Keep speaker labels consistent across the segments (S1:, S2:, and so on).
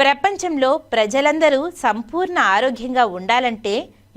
S1: ప్రపంచంలో ప్రజలందరూ సంపూర్ణ ఆరోగ్యంగా ఉండాలంటే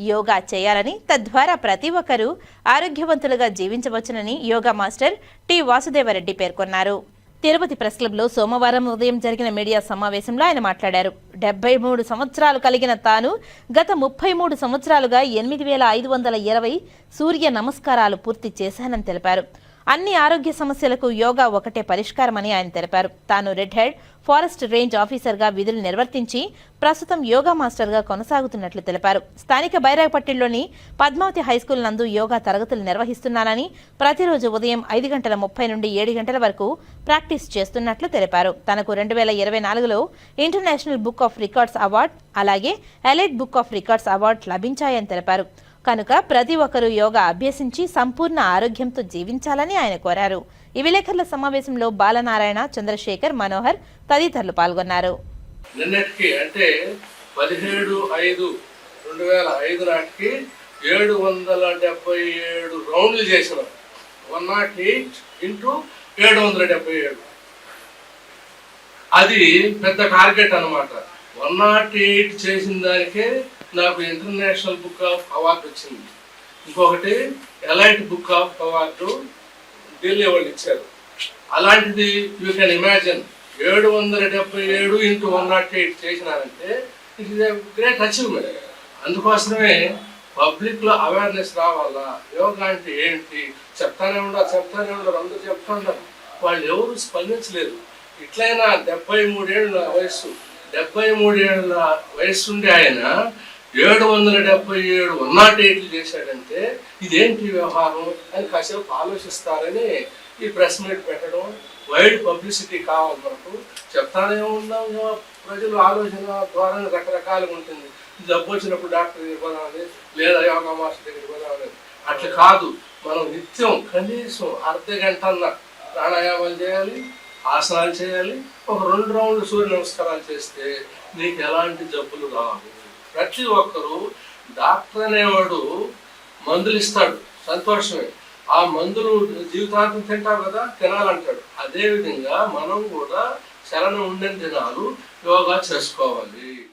S1: యోగా చేయాలని తద్వారా ప్రతి ఒక్కరూ ఆరోగ్యవంతులుగా జీవించవచ్చునని యోగా మాస్టర్ టి వాసుదేవరెడ్డి పేర్కొన్నారు. తిరుపతి ప్రెస్ క్లబ్లో సోమవారం ఉదయం జరిగిన మీడియా సమావేశంలో ఆయన మాట్లాడారు. డెబ్బై మూడు సంవత్సరాలు కలిగిన తాను గత ముప్పై మూడు సంవత్సరాలుగా ఎనిమిది వేల ఐదు వందల ఇరవై సూర్య నమస్కారాలు పూర్తి చేశానని తెలిపారు. అన్ని ఆరోగ్య సమస్యలకు యోగా ఒకటే పరిష్కారమని ఆయన తెలిపారు. తాను రెడ్ హెడ్ ఫారెస్ట్ రేంజ్ ఆఫీసర్గా విధులు నిర్వర్తించి ప్రస్తుతం యోగా మాస్టర్గా కొనసాగుతున్నట్లు తెలిపారు. స్థానిక బైరాగపట్టిలోని పద్మావతి హైస్కూల్ నందు యోగా తరగతులు నిర్వహిస్తున్నానని ప్రతిరోజు ఉదయం ఐదు గంటల ముప్పై నుండి ఏడు గంటల వరకు ప్రాక్టీస్ చేస్తున్నట్లు తెలిపారు. తనకు రెండు వేల ఇరవై నాలుగులో international book of records award అలాగే elite book of records award లభించాయని తెలిపారు. కనుక ప్రతి ఒక్కరూ యోగా అభ్యసించి సంపూర్ణ ఆరోగ్యంతో జీవించాలని ఆయన కోరారు. ఈ విలేకరుల సమావేశంలో బాలనారాయణ చంద్రశేఖర్ మనోహర్ తదితరులు పాల్గొన్నారు.
S2: నిన్నటికి అంటే పదిహేడు ఐదు రెండు వేల ఐదు నాటికి ఏడు వందల డెబ్బై ఏడు రౌండ్లు చేసినాం వన్ నాట్ ఎయిట్ ఇంటూ ఏడు వందల డెబ్బై ఏడు. అది పెద్ద టార్గెట్ అనమాట వన్ నాట్ ఎయిట్ చేసిన దానికే నాకు ఇంటర్నేషనల్ బుక్ ఆఫ్ అవార్డు వచ్చింది. ఇంకొకటి elite book of award Delhi వాళ్ళు ఇచ్చారు. అలాంటిది యూ కెన్ ఇమాజిన్ ఏడు వందల డెబ్బై ఏడు ఇంటూ వన్ నాట్ ఎయిట్ చేసినారంటే ఇట్ ఇస్ గ్రేట్ అచీవ్మెంట్ అందుకోసమే పబ్లిక్లో అవేర్నెస్ రావాలా? యోగా అంటే ఏంటి? చెప్తానే ఉండరు చెప్తానే ఉండరు అందరూ చెప్తా ఉంటారు వాళ్ళు ఎవరు స్పందించలేదు. ఇట్లయినా డెబ్బై మూడేళ్ళ వయస్సు డెబ్బై మూడేళ్ళ వయస్సు ఉండి ఆయన ఏడు వందల డెబ్బై ఏడు ఉన్నాటి ఏట్లు చేశాడంటే ఇదేంటి వ్యవహారం అని కాసేపు ఆలోచిస్తారని ఈ ప్రెస్ మీట్ పెట్టడం వైడ్ పబ్లిసిటీ కావాలి మనకు. చెప్తానే ఉన్నాం ప్రజలు ఆలోచన ద్వారా రకరకాలుగా ఉంటుంది. జబ్బు వచ్చినప్పుడు డాక్టర్ దగ్గరికి పోదామని లేదా యోగా మాస్టర్ దగ్గర పోదామని. అట్లా కాదు మనం నిత్యం కనీసం అర్ధ గంట ప్రాణాయామాలు చేయాలి ఆసనాలు చేయాలి ఒక రెండు రౌండ్లు సూర్య నమస్కారాలు చేస్తే నీకు ఎలాంటి జబ్బులు రావు. ప్రతి ఒక్కరూ డాక్టర్ అనేవాడు మందులు ఇస్తాడు. సంతోషమే. ఆ మందులు జీవితాంతం తింటావు కదా తినాలంటాడు. అదే విధంగా మనం కూడా శరణం ఉండే దినాలు యోగా చేసుకోవాలి.